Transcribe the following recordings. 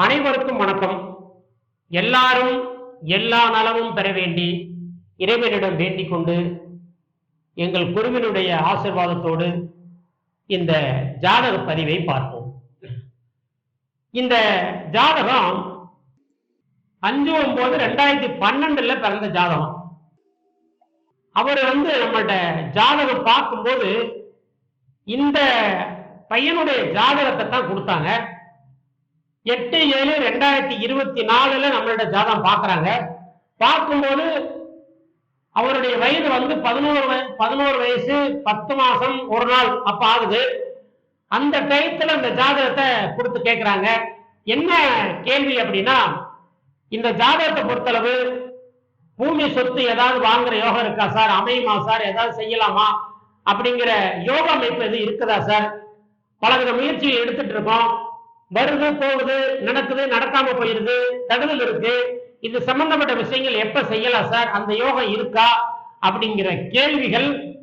அனைவருக்கும் வணக்கம். எல்லாரும் எல்லா நலமும் பெற வேண்டி இறைவனிடம் வேண்டிக் கொண்டு எங்கள் குருவினுடைய ஆசிர்வாதத்தோடு இந்த ஜாதக பதிவை பார்ப்போம். இந்த ஜாதகம் அஞ்சு ஒன்பது ரெண்டாயிரத்தி பன்னெண்டுல பிறந்த ஜாதகம். அவர் வந்து நம்மள்ட்ட ஜாதகம் பார்க்கும்போது இந்த பையனுடைய ஜாதகத்தை தான் கொடுத்தாங்க. எட்டு ஏழு ரெண்டாயிரத்தி இருபத்தி நாலுல நம்மளோட ஜாதகம் பாக்குறாங்க பார்க்கும்போது அவருடைய வயது வந்து பதினோரு பதினோரு வயசு பத்து மாசம் ஒரு நாள் அப்ப ஆகுது. அந்த டயத்துல அந்த ஜாதகத்தை கொடுத்து கேட்கிறாங்க. என்ன கேள்வி அப்படின்னா இந்த ஜாதகத்தை பொறுத்தளவு பூமி சொத்து ஏதாவது வாங்குற யோகம் இருக்கா சார்? அமையுமா சார்? ஏதாவது செய்யலாமா? அப்படிங்கிற யோக அமைப்பு எதுவும் இருக்குதா சார்? பலவித முயற்சிகள் எடுத்துட்டு இருக்கோம். வருது போகுது நடக்குது நடக்காம போயிருது தகவல் இருக்கு. இது சம்பந்தப்பட்ட விஷயங்கள் எப்ப செய்யலாம் சார்? அந்த யோகம் இருக்கா? அப்படிங்கிற கேள்விகள்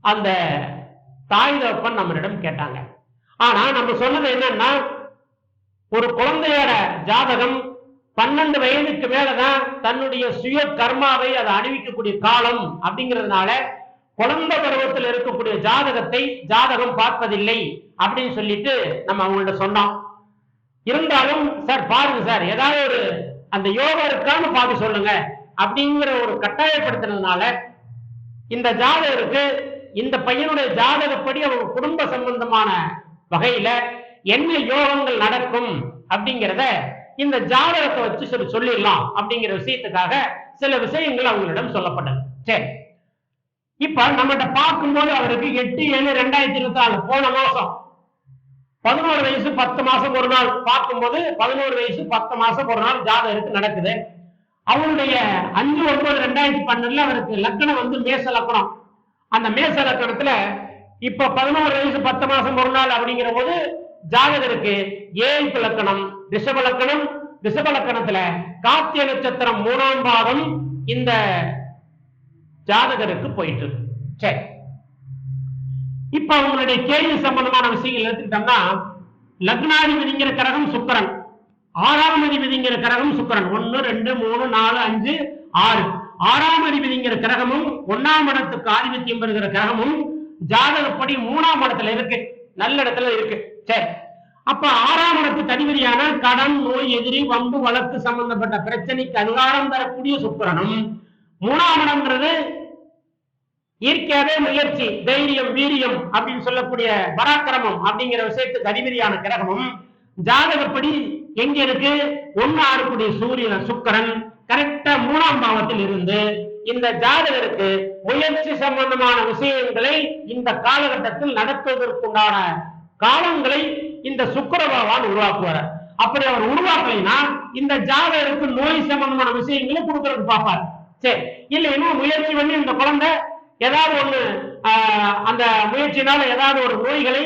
அந்த தாய் தகப்பன் நம்மளிடம் கேட்டாங்க. ஆனா நம்ம சொன்னது என்னன்னா ஒரு குழந்தையோட ஜாதகம் பன்னெண்டு வயதுக்கு மேலதான் தன்னுடைய சுய கர்மாவை அதை அணிவிக்கக்கூடிய காலம் அப்படிங்கிறதுனால குழந்தை பருவத்தில் இருக்கக்கூடிய ஜாதகத்தை ஜாதகம் பார்ப்பதில்லை அப்படின்னு சொல்லிட்டு நம்ம அவங்கள்ட்ட சொன்னோம். இருந்தாலும் சார் பாருங்க சார் ஏதாவது ஒரு அந்த யோகா இருக்கான்னு பார்த்து சொல்லுங்க. அப்படிங்கிற ஒரு கட்டாயப்படுத்தினதுனால இந்த ஜாதகருக்கு இந்த பையனுடைய ஜாதகப்படி அவங்க குடும்ப சம்பந்தமான வகையில என்ன யோகங்கள் நடக்கும் அப்படிங்கிறத இந்த ஜாதகத்தை வச்சு சொல்லி சொல்லிடலாம் அப்படிங்கிற விஷயத்துக்காக சில விஷயங்கள் அவங்களிடம் சொல்லப்பட்டது. சரி. இப்ப நம்மகிட்ட பார்க்கும்போது அவருக்கு எட்டு ஏழு ரெண்டாயிரத்தி இருபத்தி நாலு போன மாசம். பதினோரு வயசு பத்து மாசம் ஒரு நாள் பார்க்கும்போது பதினோரு வயசு பத்து மாசம் ஒரு நாள் ஜாதகருக்கு நடக்குது. அவருடைய அஞ்சு ஒன்பது ரெண்டாயிரத்தி பன்னெண்டுல அவருக்கு லக்கணம் வந்து மேச லக்கணம் அந்த மேச லக்கணத்துல இப்ப பதினோரு வயசு பத்து மாசம் ஒரு நாள் அப்படிங்கிற போது ஜாதகருக்கு ஏழ்பு லக்கணம் ரிஷப லக்கணம் ரிஷப லக்கணத்துல காத்திய நட்சத்திரம் மூணாம் பாதம் இந்த ஜாதகருக்கு போயிட்டு இருக்கு. சரி. இப்ப அவங்களுடைய கேள்வி சம்பந்தமான விஷயங்கள் எடுத்துக்கிட்டோம்னா லக்னாதிபதிங்கிற கிரகம் சுக்கரன். ஆறாம் அதிபதிங்கிற கிரகம் சுக்கரன். ஒன்னு ரெண்டு மூணு நாலு அஞ்சு ஆறு. ஆறாம் அதிபதிங்கிற கிரகமும் ஒன்னாம் இடத்துக்கு ஆதிபத்தியம் பெறுகிற கிரகமும் ஜாதகப்படி மூணாம் இடத்துல இருக்கு. நல்ல இடத்துல இருக்கு. சரி. அப்ப ஆறாம் இடத்துக்கு அதிபதியான கடன் நோய் எதிரி வம்பு வழக்கு சம்பந்தப்பட்ட பிரச்சனைக்கு அதிகாரம் தரக்கூடிய சுக்கரனும் மூணாம் இடம்ங்கிறது இயற்கையாவே முயற்சி தைரியம் வீரியம் அப்படின்னு சொல்லக்கூடிய பராக்கிரமம் அப்படிங்கிற விஷயத்துக்கு அதிபதியான கிரகமும் ஜாதகப்படி எங்க இருக்கு? ஒன்னு ஆறக்கூடிய சூரியன் சுக்கரன் கரெக்டா மூணாம் பாவத்தில் இருந்து இந்த ஜாதகருக்கு முயற்சி சம்பந்தமான விஷயங்களை இந்த காலகட்டத்தில் நடத்துவதற்குண்டான காலங்களை இந்த சுக்கிர பகவான் உருவாக்குவார். அப்படி அவர் உருவாக்கலைன்னா இந்த ஜாதகருக்கு நோய் சம்பந்தமான விஷயங்களை கொடுக்கறதுக்கு பார்ப்பார். சரி இல்லைன்னா முயற்சி பண்ணி இந்த குழந்தை ஏதாவது ஒண்ணு அந்த முயற்சினால ஏதாவது ஒரு நோய்களை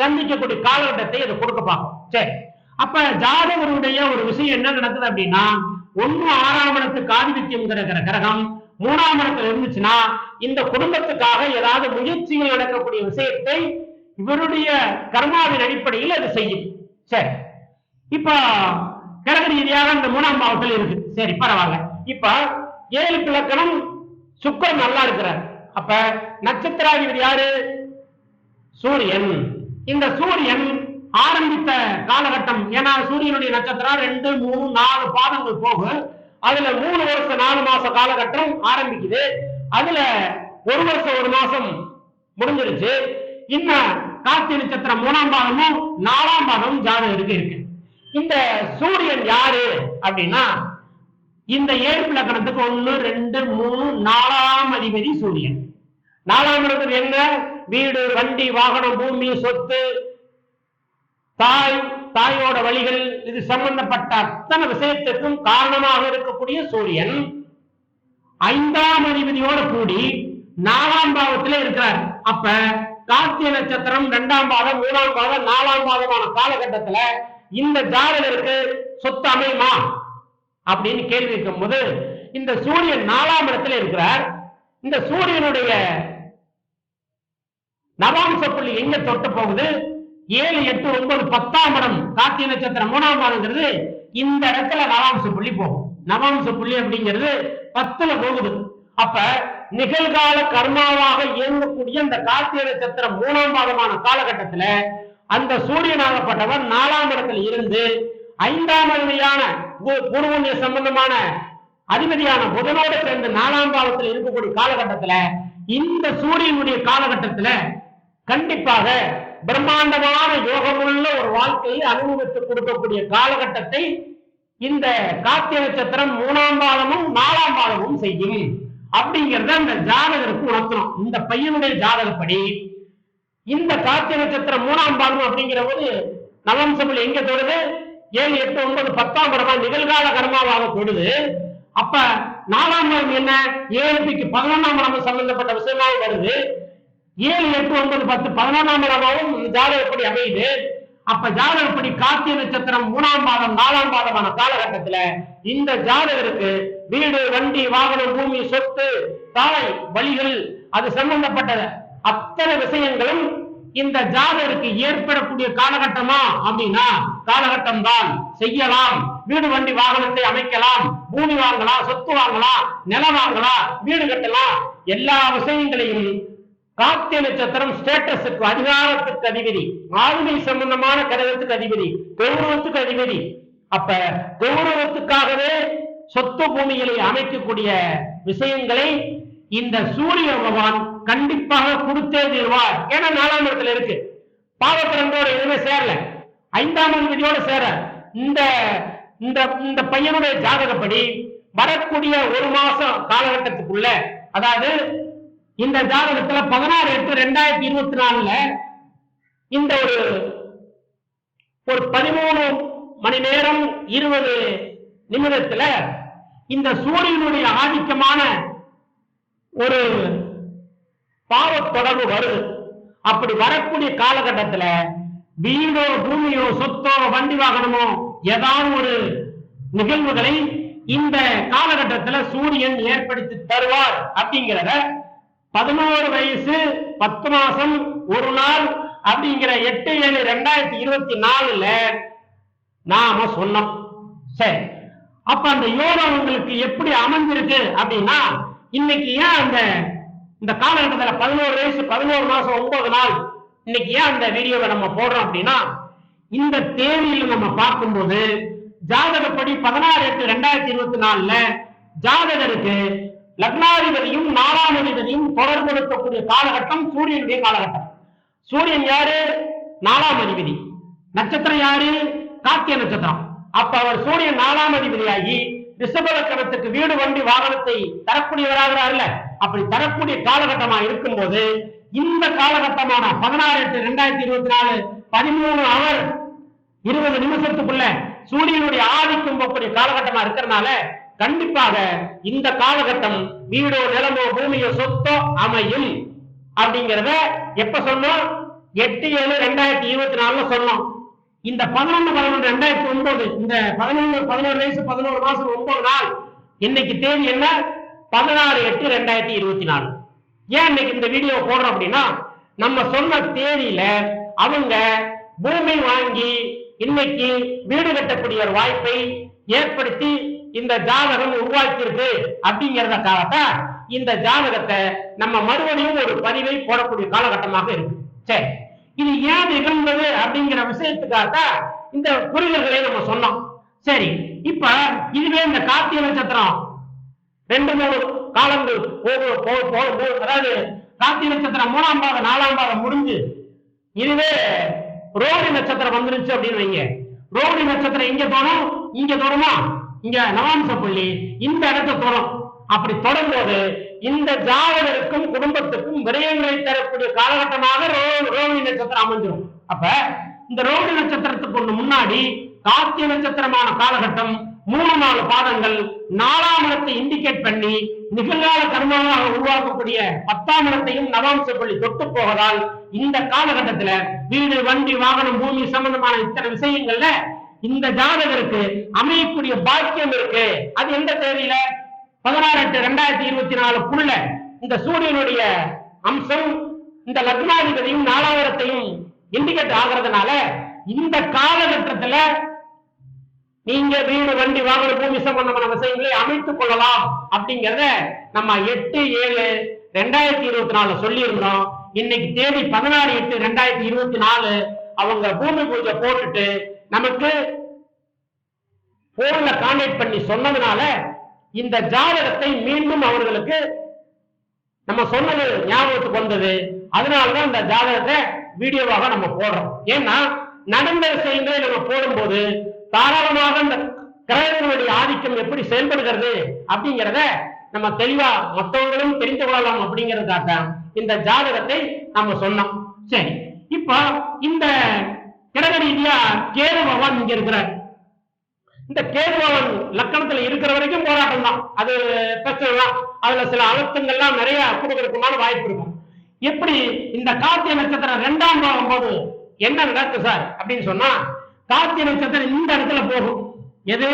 சந்திக்கக்கூடிய காலகட்டத்தை அதை கொடுக்க பார்க்கும். சரி. அப்ப ஜாதகருடைய ஒரு விஷயம் என்ன நடக்குது அப்படின்னா ஒன்று ஆறாம் இடத்துக்கு ஆதிபத்தியம் கிடக்கிற கிரகம் மூணாம் இடத்துல இருந்துச்சுன்னா இந்த குடும்பத்துக்காக ஏதாவது முயற்சிகள் நடக்கக்கூடிய விஷயத்தை இவருடைய கர்மாவின் அடிப்படையில் அது செய்யும். சரி. இப்ப கிரக ரீதியாக இந்த மூணாம் பாவத்தில் இருக்கு. சரி பரவாயில்ல. இப்ப ஏழு இலக்கணம் சுக்கரம் நல்லா இருக்கிறார். அப்ப நட்சத்திராதிபதி யாரு? சூரியன். இந்த சூரியன் ஆரம்பித்த காலகட்டம். ஏன்னா சூரியனுடைய நட்சத்திரம் ரெண்டு மூணு நாலு பாதங்கள் போகும் அதுல மூணு வருஷம் நாலு மாச காலகட்டம் ஆரம்பிக்குது. அதுல ஒரு வருஷம் ஒரு மாசம் முடிஞ்சிருச்சு. இன்னும் கார்த்தி நட்சத்திரம் மூணாம் பாதமும் நாலாம் பாதமும் ஜாதகருக்கு இருக்கு. இந்த சூரியன் யாரு? அப்படின்னா இந்த ஏழு லக்கணத்துக்கு ஒண்ணு ரெண்டு மூணு நாலாம் அதிபதி சூரியன். நாலாம் இடத்துக்கு என்ன? வீடு வண்டி வாகனம் பூமி சொத்து. தாய் தாயோட வழிகள் இது சம்பந்தப்பட்ட அத்தனை விஷயத்துக்கும் காரணமாக இருக்கக்கூடிய சூரியன் ஐந்தாம் அதிபதியோட கூடி நாலாம் பாவத்திலே இருக்கிறார். அப்ப கார்த்திகை நட்சத்திரம் இரண்டாம் பாதம் மூணாம் பாதம் நாலாம் பாதமான காலகட்டத்துல இந்த ஜாதகருக்கு சொத்து அமையுமா? அப்படின்னு கேள்வி இருக்கும்போது இந்த சூரியன் நாலாம் இடத்துல இருக்கிறார். இந்த சூரியனுடைய நவாம்ச புள்ளி எங்க தொட்டு போகுது? ஏழு எட்டு ஒன்பது பத்தாம் இடம் கார்த்திகை நட்சத்திரம் மூணாம் பாதங்கிறது இந்த இடத்துல நவாம்ச புள்ளி போகும். நவாம்ச புள்ளி அப்படிங்கிறது பத்துல போகுது. அப்ப நிகழ்கால கர்மாவாக இயங்கக்கூடிய இந்த கார்த்திகை நட்சத்திரம் மூணாம் பாதமான காலகட்டத்துல அந்த சூரியனாகப்பட்டவர் நாலாம் இடத்துல இருந்து ஐந்தாம் அருமையான பூர்வண்ய சம்பந்தமான அதிபதியான புதனோட சேர்ந்த நாலாம் பாவத்தில் இருக்கக்கூடிய காலகட்டத்துல இந்த சூரியனுடைய காலகட்டத்துல கண்டிப்பாக பிரம்மாண்டமான யோகமுள்ள ஒரு வாழ்க்கையை அனுபவித்து கொடுக்கக்கூடிய காலகட்டத்தை இந்த கார்த்திகை நட்சத்திரம் மூணாம் பாதமும் நாலாம் பாதமும் செய்யும். அப்படிங்கிறத அந்த ஜாதகருக்கு உணர்த்தணும். இந்த பையனுடைய ஜாதகப்படி இந்த கார்த்திகை நட்சத்திரம் மூணாம் பாதம் அப்படிங்கிற போது நவம்சபுல் எங்க தொடுது ஏழு எட்டு ஒன்பது பத்தாம் கர்மா நிகழ்கால கர்மாவாக தொடுது அப்ப நாலாம் பாதம் என்ன? ஏழுக்கு பதினொன்றாம் படம் சம்பந்தப்பட்ட விஷயமாக வருது. ஏழு எட்டு ஒன்பது பத்து பதினொன்றாம் இடமாவும் ஜாதகம் எப்படி அமையுது. அப்ப ஜாதகப்படி கார்த்திகை நட்சத்திரம் மூணாம் மாதம் நாலாம் மாதமான காலகட்டத்துல இந்த ஜாதகருக்கு வீடு வண்டி வாகனம் பூமி சொத்து தாய் வழிகள் அது சம்பந்தப்பட்ட அத்தனை விஷயங்களும் இந்த ஜாதகருக்கு ஏற்படக்கூடிய காலகட்டமா அப்படின்னா காலகட்டம் தான் செய்யலாம். வீடு வண்டி வாகனத்தை அமைக்கலாம். பூமி வாங்கலாம் சொத்து வாங்கலாம் நிலம் வாங்கலாம் வீடு கட்டலாம் எல்லா விஷயங்களையும் கார்த்திகை நட்சத்திரம் ஸ்டேட்டஸுக்கு அதிகாரத்துக்கு அதிபதி. ஆளுமை சம்பந்தமான கழகத்துக்கு அதிபதி. கௌரவத்துக்கு அதிபதி. அப்ப கௌரவத்துக்காகவே சொத்து பூமிகளை அமைக்கக்கூடிய விஷயங்களை இந்த சூரிய பகவான் கண்டிப்பாக கொடுத்தே தீர்வார். ஏன்னா நாலாம் இடத்துல இருக்கு. பாவத்திறந்தோட எதுவுமே சேரல. ஐந்தாம் விதியோட சேர. இந்த இந்த இந்த பையனுடைய ஜாதகப்படி வரக்கூடிய ஒரு மாசம் காலகட்டத்துக்குள்ள அதாவது இந்த ஜாதகத்துல பதினாறு எட்டு ரெண்டாயிரத்தி இருபத்தி நாலுல இந்த ஒரு ஒரு பதிமூணு மணி நேரம் இருபது நிமிடத்துல இந்த சூரியனுடைய ஆதிக்கமான ஒரு பாவ தொடர்பு வருது அப்படி வரக்கூடிய காலகட்டத்துல வீடோ பூமியோ சொத்தோ வண்டி வாகனமோ ஏதாவது ஒரு நிகழ்வுகளை இந்த காலகட்டத்துல சூரியன் ஏற்படுத்தி தருவார் அப்படிங்கிறத பதினோரு வயசு பத்து மாசம் ஒரு நாள் அப்படிங்கிற எட்டு ஏழு ரெண்டாயிரத்தி இருபத்தி நாலுல நாம சொன்னோம். சரி. அப்ப அந்த யோகம் உங்களுக்கு எப்படி அமைஞ்சிருக்கு அப்படின்னா இன்னைக்கு ஏன் அந்த இந்த காலகட்டத்துல பதினோரு வயசு பதினோரு மாசம் ஒன்பது நாள். இன்னைக்கு ஏன் அந்த வீடியோவை நம்ம போடுறோம் அப்படின்னா இந்த தேதியில நம்ம பார்க்கும்போது ஜாதகப்படி பதினாறு எட்டு ரெண்டாயிரத்தி இருபத்தி நாலுல ஜாதகருக்கு லக்னாதிபதியும் நாலாம் அதிபதியும் தொடர்புபடுத்தக்கூடிய காலகட்டம் சூரியனுடைய காலகட்டம். சூரியன் யாரு? நாலாம் அதிபதி. நட்சத்திரம் யாரு? காத்திய நட்சத்திரம். அப்ப அவர் சூரியன் நாலாம் அதிபதியாகி ரிஷபலக்கணத்துக்கு வீடு வண்டி வாகனத்தை தரக்கூடியவராகிறார்ல. அப்படி தரக்கூடிய காலகட்டமா இருக்கும்போது இந்த காலகட்டமான பதினாறு எட்டு ரெண்டாயிரத்தி இருபத்தி நாலு பதிமூணு அவர் இருபது நிமிஷத்துக்குள்ள சூரியனுடைய ஆதிக்கம் போகக்கூடிய காலகட்டமா இருக்கிறதுனால கண்டிப்பாக இந்த காலகட்டம் வீடோ நிலமோ பூமியோ சொத்தோ அமையும். அப்படிங்கிறத எப்ப சொன்னோம்? எட்டு ஏழு ரெண்டாயிரத்தி இருபத்தி நாலுல சொன்னோம். இந்த பதினொன்று பதினொன்று ரெண்டாயிரத்தி ஒன்பது இந்த பதினொன்று பதினோரு வயசு பதினோரு மாசம் ஒன்பது நாள் இன்னைக்கு தேதி என்ன? பதினாறு எட்டு ரெண்டாயிரத்தி இருபத்தி நாலு. ஏன் இன்னைக்கு இந்த வீடியோ போடுறோம் அப்படின்னா நம்ம சொன்ன தேதியில அவங்க பூமி வாங்கி இன்னைக்கு வீடு கட்டக்கூடிய ஒரு வாய்ப்பை ஏற்படுத்தி இந்த ஜாதகம் உருவாக்கியிருக்கு காலத்தை இந்த ஜாதகத்தை நம்ம மறுபடியும் ஒரு பதிவை போடக்கூடிய காலகட்டமாக இருக்கு. சரி இது ஏன் நிகழ்ந்தது அப்படிங்கிற விஷயத்துக்காக இந்த புரிதல்களை நம்ம சொன்னோம். சரி இப்ப இதுவே இந்த கார்த்திகை நட்சத்திரம். ரெண்டு மூணு காலங்கள் போக போக போக போக. அதாவது கார்த்திகை நட்சத்திரம் மூணாம் பாகம் நாலாம் பாகம் முடிஞ்சு இதுவே ரோஹி நட்சத்திரம் வந்துருச்சு அப்படின்னு வைங்க. ரோஹி நட்சத்திரம் இங்க தோணும் இங்க தோணுமா? இங்க நவாம்ச புள்ளி இந்த இடத்த தோணும். அப்படி தொடரும்போது இந்த ஜாதகருக்கும் குடும்பத்துக்கும் விரயங்களை தரக்கூடிய காலகட்டமாக ரோ- ரோஹிணி நட்சத்திரம் அமைஞ்சிடும் அப்ப இந்த ரோஹிணி நட்சத்திரத்துக்கு ஒண்ணு முன்னாடி கார்த்திகை நட்சத்திரமான காலகட்டம் மூணு நாலு பாதங்கள் நாலாம் இடத்தை இண்டிகேட் பண்ணி நிகழ்கால கர்மமாக உருவாக்கக்கூடிய பத்தாம் இடத்தையும் நவாம்ச புள்ளி தொட்டு போவதால் இந்த காலகட்டத்துல வீடு வண்டி வாகனம் பூமி சம்பந்தமான இத்தனை விஷயங்கள்ல இந்த ஜாதகருக்கு அமையக்கூடிய பாக்கியம் இருக்கு. அது எந்த தேதியில? பதினாறு எட்டு ரெண்டாயிரத்தி இருபத்தி நாலுக்குள்ள இந்த சூரியனுடைய அம்சம் இந்த லக்னாதிபதியும் நாலாயிரத்தையும் இண்டிகேட் ஆகிறதுனால இந்த காலகட்டத்துல நீங்க வீடு வண்டி வாகன பூமி சம்பந்தமான விஷயங்களை அமைத்துக் கொள்ளலாம் அப்படிங்கறத நம்ம எட்டு ஏழு ரெண்டாயிரத்தி இருபத்தி நாலு சொல்லியிருந்தோம். இன்னைக்கு தேதி பதினாறு எட்டு ரெண்டாயிரத்தி இருபத்தி நாலு. அவங்க பூமி பூஜை போட்டுட்டு நமக்கு போன்ல கான்டாக்ட் பண்ணி சொன்னதுனால இந்த ஜாதகத்தை மீண்டும் அவர்களுக்கு நம்ம சொன்னது ஞாபகத்துக்கு வந்தது. அதனாலதான் இந்த ஜாதகத்தை வீடியோவாக நம்ம போடுறோம். ஏன்னா நடந்த விஷயங்களை நம்ம போடும்போது தாராளமாக இந்த கிரகத்தினுடைய ஆதிக்கம் எப்படி செயல்படுகிறது அப்படிங்கிறத நம்ம தெளிவா மற்றவங்களும் தெரிந்து கொள்ளலாம் அப்படிங்கிறதுக்காக இந்த ஜாதகத்தை நம்ம சொன்னோம். சரி இப்போ இந்த கிரக ரீதியா கேது பகவான் இங்க இருக்கிறார். இந்த கேதுபவன் லக்கணத்துல இருக்கிற வரைக்கும் போராட்டம் தான். அது பிரச்சனை தான். அதுல சில அழுத்தங்கள்லாம் நிறைய கொடுக்கறதுக்குமான வாய்ப்பு இருக்கும் எப்படி இந்த கார்த்திகை நட்சத்திரம் ரெண்டாம் போது என்ன நடக்கு சார் அப்படின்னு சொன்னா கார்த்திகை நட்சத்திரம் இந்த இடத்துல போகும். எது?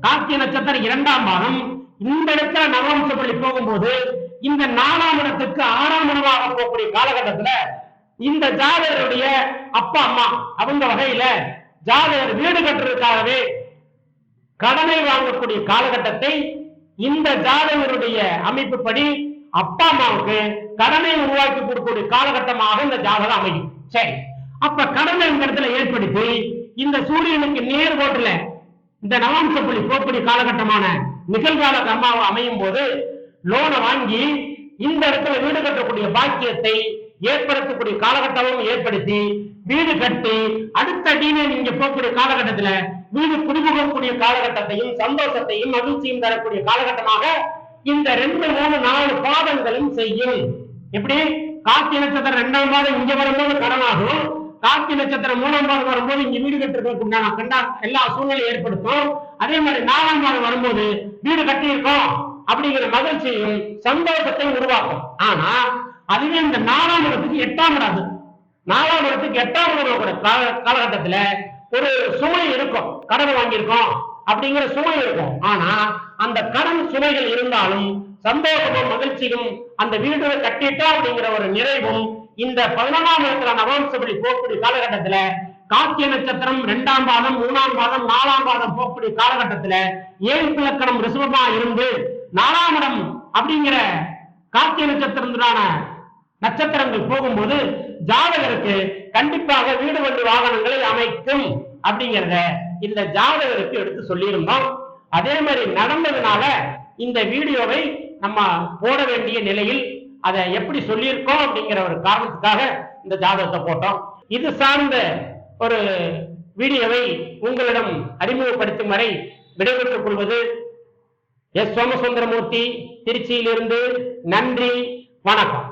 கார்த்திகை நட்சத்திரம் இரண்டாம் பாகம். இந்த இடத்துல நவம்சப்பள்ளி போகும்போது இந்த நாலாம் இடத்துக்கு ஆறாம் இடமாக போகக்கூடிய காலகட்டத்துல இந்த ஜாதகருடைய அப்பா அம்மா அவங்க வகையில ஜாதகர் வீடு கட்டுறதுக்காகவே கடனை வாங்கக்கூடிய காலகட்டத்தை இந்த ஜாதகருடைய அமைப்புப்படி அப்பா அம்மாவுக்கு கடனை உருவாக்கி கொடுக்கக்கூடிய காலகட்டமாக இந்த ஜாதகம் அமையும். சரி. அப்ப கடனை இந்த இடத்துல ஏற்படுத்தி இந்த சூரியனுக்கு நேர் கோட்டுல இந்த நவாம்ச புள்ளி போப்படி காலகட்டமான நிகழ்கால கர்மாவை அமையும் போது லோனை வாங்கி இந்த இடத்துல வீடு கட்டக்கூடிய பாக்கியத்தை ஏற்படுத்தக்கூடிய காலகட்டமும் ஏற்படுத்தி வீடு கட்டி அடுத்த அடியிலே நீங்க போகக்கூடிய காலகட்டத்துல வீடு குடிபுகக்கூடிய காலகட்டத்தையும் சந்தோஷத்தையும் மகிழ்ச்சியும் தரக்கூடிய காலகட்டமாக இந்த ரெண்டு மூணு நாலு பாதங்களும் செய்யும். எப்படி? கார்த்திகை நட்சத்திரம் ரெண்டாம் பாதம் இங்க வரும்போது கடனாகும். கார்த்தி நட்சத்திரம் மூணாம் பாதம் வரும்போது இங்க வீடு கட்டுறதுக்கு உண்டான கண்டா எல்லா சூழ்நிலையும் ஏற்படுத்தும். அதே மாதிரி நாலாம் பாதம் வரும்போது வீடு கட்டியிருக்கோம் அப்படிங்கிற மகிழ்ச்சியும் சந்தோஷத்தை உருவாக்கும். ஆனா அதுவே இந்த நாலாம் இடத்துக்கு எட்டாம் இடம் நாலாம் இடத்துக்கு எட்டாம் இடம் கூட கால- காலகட்டத்துல ஒரு சுமை இருக்கும். கடன் வாங்கியிருக்கோம் அப்படிங்கிற சுமை இருக்கும். ஆனா அந்த கடன் சுமைகள் இருந்தாலும் சந்தோஷமும் மகிழ்ச்சியும் அந்த வீடு கட்டிட்டா அப்படிங்கிற ஒரு நிறைவும் இந்த பதினொன்றாம் இடத்துல நவம்சபடி போகக்கூடிய காலகட்டத்துல? கார்த்திகை நட்சத்திரம் இரண்டாம் பாதம் மூணாம் பாதம் நாலாம் பாதம் போகக்கூடிய காலகட்டத்துல ஏழு இலக்கணம் ரிசவமா இருந்து நாலாம் இடம் அப்படிங்கிற கார்த்திகை நட்சத்திரத்திலான நட்சத்திரங்கள் போகும்போது ஜாதகருக்கு கண்டிப்பாக வீடு வண்டி வாகனங்களை அமைக்கும் அப்படிங்கிறத இந்த ஜாதகருக்கு எடுத்து சொல்லியிருந்தோம். அதே மாதிரி நடந்ததுனால இந்த வீடியோவை நம்ம போட வேண்டிய நிலையில் அதை எப்படி சொல்லியிருக்கோம் அப்படிங்கிற ஒரு காரணத்துக்காக இந்த ஜாதகத்தை போட்டோம். இது சார்ந்த ஒரு வீடியோவை உங்களிடம் அறிமுகப்படுத்தும் வரை விடைபெற்றுக் கொள்வது எஸ் சோமசுந்தரமூர்த்தி திருச்சியிலிருந்து நன்றி வணக்கம்.